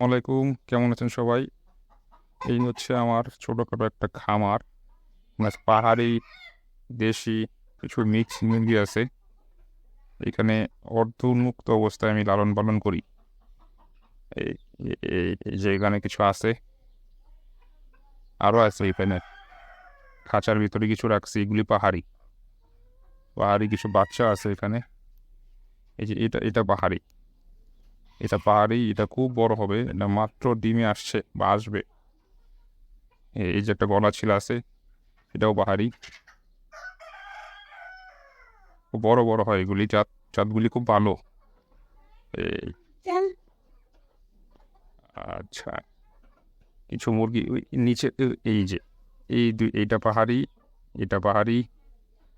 ওয়ালাইকুম কেমন আছেন সবাই? এই হচ্ছে আমার ছোটোখাটো একটা খামার। মানে পাহাড়ি, দেশি কিছু মিক্স মুরগি আছে। এখানে অর্ধ উন্মুক্ত অবস্থায় আমি লালন পালন করি। এই যে এখানে কিছু আছে। আরও আছে এখানে। খাঁচার ভিতরে কিছু রাখছি, এগুলি পাহাড়ি। পাহাড়ি কিছু বাচ্চা আছে এখানে। এই যে এটা এটা পাহাড়ি। এটা পাহাড়ি এটা খুব বড় হবে এটা মাত্র ডিমে আসছে বা আসবে। এই যে একটা গলা ছিল আছে এটাও পাহাড়ি। খুব বড় বড় হয় এগুলি জাত জাতগুলি খুব ভালো। আচ্ছা কিছু মুরগি ওই নিচে এই যে এই দুই এইটা পাহাড়ি এটা পাহাড়ি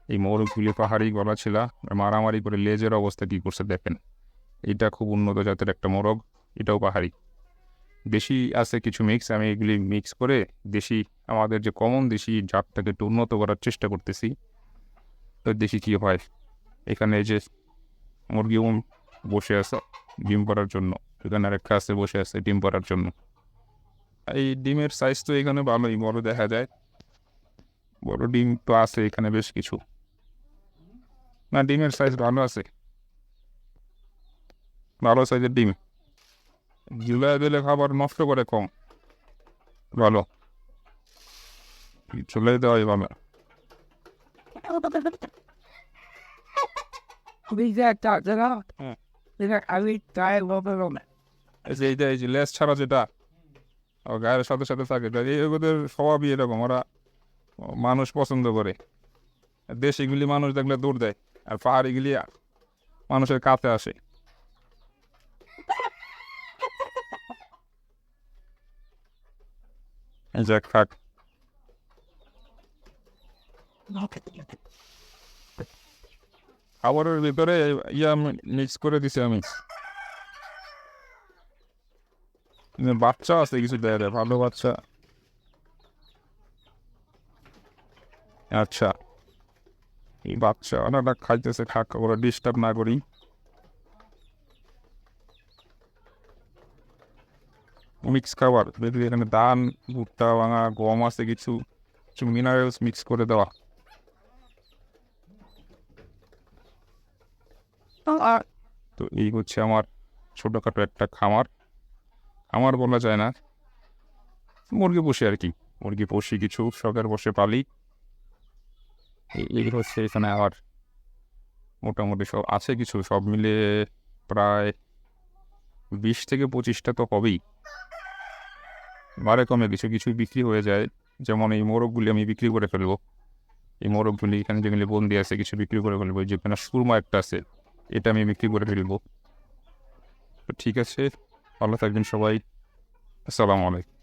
এই মোরগগুলি পাহাড়ি গলা ছিল মারামারি করে লেজের অবস্থা কী করছে দেখেন। এটা খুব উন্নত জাতের একটা মোরগ, এটাও পাহাড়ি। দেশি আছে কিছু মিক্স আমি এগুলি মিক্স করে দেশি, আমাদের যে কমন দেশি জাতটাকে একটু উন্নত করার চেষ্টা করতেছি। তো দেশি কী হয়। এখানে যে মুরগি উম বসে আছে ডিম পাড়ার জন্য। এখানে আরেকটা আছে বসে আছে ডিম পাড়ার জন্য। এই ডিমের সাইজ তো এখানে ভালোই, বড় দেখা যায়। বড় ডিম তো আছে এখানে বেশ কিছু। না, ডিমের সাইজ ভালো আছে। ভালো সাইজের ডিম। গিলা দিলে খাবার নষ্ট করে কম। ভালো। চলে দেওয়াই ভালো These are dogs at all. Yeah. These are, I mean, die over them. এই যে এইটা এই যে লেস ছাড়া যেটা গায়ের সাথে সাথে থাকে ওদের স্বভাবই এরকম। ওরা মানুষ পছন্দ করে। দেশিগুলি মানুষ দেখলে দৌড় দেয় আর পাহাড়িগুলি মানুষের কাছে আসে। এই যে খাবারের ভিতরে ইয়া মিক্স করে দিছি আমি বাচ্চা আছে কিছু দেয় রে, ভালো বাচ্চা আচ্ছা এই বাচ্চা ওনারা খাইতেছে খাক ওরা ডিস্টার্ব না করি মিক্স খাবার দেখবি এখানে ধান ভুট্টা ভাঙা গম আছে কিছু কিছু মিনারেলস মিক্স করে দেওয়া তো এই হচ্ছে আমার ছোটোখাটো একটা খামার। খামার বলা যায় না। মুরগি পুষি আর কি। মুরগি পুষি কিছু শখের বসে পালি। এই- এই হচ্ছে এখানে আমার মোটামুটি সব আছে কিছু। সব মিলে প্রায় বিশ থেকে পঁচিশটা তো হবেই। বারে কমে কিছু কিছুই বিক্রি হয়ে যায়। যেমন এই মোরগগুলি আমি বিক্রি করে ফেলব। এই মোরগগুলি এখানে যেগুলি বন্দি আছে, কিছু বিক্রি করে ফেলব। যে কেনা সুরমা একটা আছে, এটা আমি বিক্রি করে ফেলব। তো ঠিক আছে, ভালো থাকবেন সবাই। আসসালামু আলাইকুম।